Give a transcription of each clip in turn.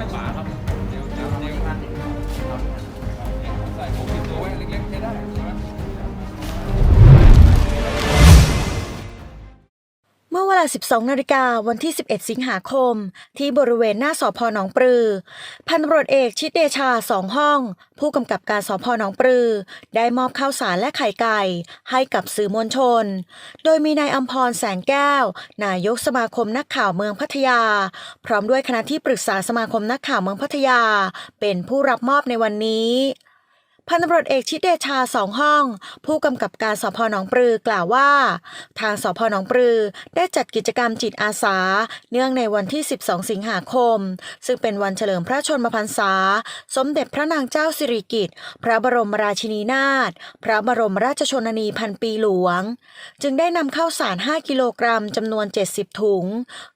ไฟฟ้าครับ เดี๋ยวเดี๋ยวเดี๋ยวใส่ผมติดตัวไว้เล็กๆใช้ได้ ลา 12 นาฬิกาวันที่ 11 สิงหาคม ที่บริเวณหน้าสพหนองปลือ พันตำรวจเอกชิดเดชาสองห้อง ผู้กำกับการสพหนองปลือ ได้มอบข้าวสารและไข่ไก่ ให้กับสื่อมวลชน โดยมีนายอัมพรแสงแก้ว นายกสมาคมนักข่าวเมืองพัทยา พร้อมด้วยคณะที่ปรึกษาสมาคมนักข่าวเมืองพัทยา เป็นผู้รับมอบในวันนี้ พันตำรวจเอกชิดเดชาสองห้อง ผู้กำกับการสพหนองปลือกล่าวว่า ทางสพหนองปลือได้จัดกิจกรรมจิตอาสา เนื่องในวันที่ 12 สิงหาคม ซึ่งเป็นวันเฉลิมพระชนมพรรษา สมเด็จพระนางเจ้าสิริกิติ์พระบรมราชินีนาถพระบรมราชชนนีพันปีหลวง จึงได้นำข้าวสาร 5 กิโลกรัมจำนวน 70 ถุง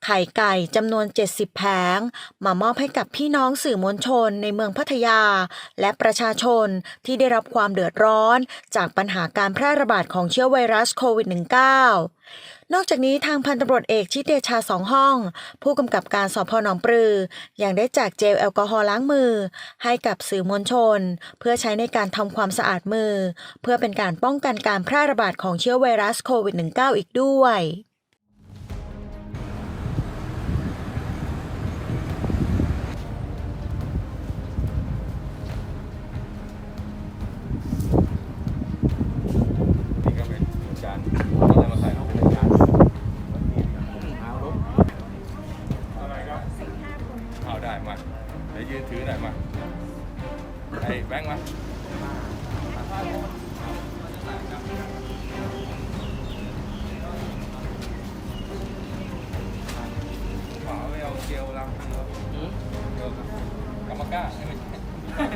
ไข่ไก่จำนวน 70 แผง มามอบให้กับพี่น้องสื่อมวลชนในเมืองพัทยา และประชาชนที่ได้รับความเดือดร้อน จากปัญหาการแพร่ระบาดของเชื้อไวรัสโควิด -19 นอกจากนี้ทางพันตำรวจเอกชิดเดชาสองห้อง ผู้กำกับการสพหนองปลือ ยังได้แจกเจลแอลกอฮอล์ล้างมือ ให้กับสื่อมวลชน เพื่อใช้ในการทำความสะอาดมือ เพื่อเป็นการป้องกันการแพร่ระบาดของเชื้อไวรัสโควิด -19 อีกด้วย เอาได้มาเดี๋ยวยืนถือหน่อยมาไอ้แบงค์มาขอไม่เอาเกลียวล้างมือเกลียวกรรมการใช่ไหม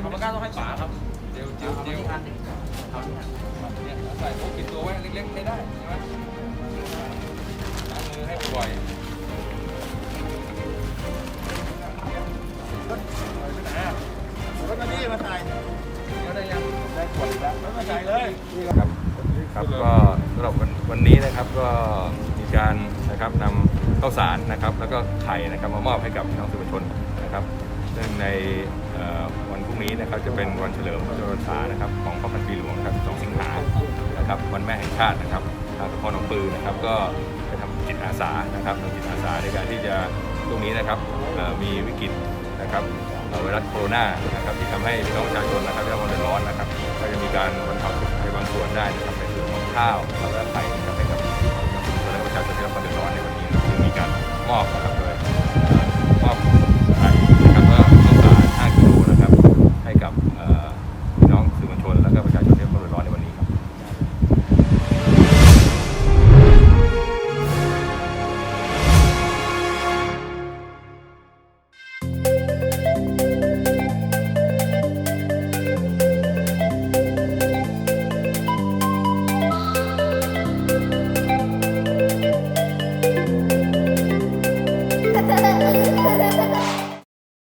กรรมการต้องให้ป๋าครับเจียวเจียวเจียวเนี่ยใส่พกติดตัวไว้เล็กๆใช้ได้ใช่ไหมล้ รถมานี่มาถ่ายเดี๋ยวได้ยังได้ขวดแล้วรถมาถ่เลยครับครับก็สำหรับวันนี้นะครับก็มีการนะครับนำข้าวสารนะครับ แล้วก็ไข่นะครับมามอบให้กับพี่น้องสื่อมวลชนนะครับซึ่งในวันพรุ่งนี้นะครับจะเป็นวันเฉลิมพระชนมพรรษานะครับของพระพันปีหลวงครับ2สิงหานะครับวันแม่แห่งชาตินะครับทางสพหนองปือนะครับก็ไปทำจิตอาสานะครับทำจิตอาสาในการที่จะช่งนี้นะครับมีวิกฤต นะครับไวรัสโคโรนานะครับที่ทำให้พี่น้องประชาชนนะครับได้รับความเดือดร้อนนะครับก็จะมีการบรรเทาทุกข์ในบางส่วนได้นะครับในส่วนของข้าวแล้วก็ไข่นะครับให้กับพี่น้องประชาชนที่ได้รับความเดือดร้อนในวันนี้นะครับซึ่งมีการมอบนะครับ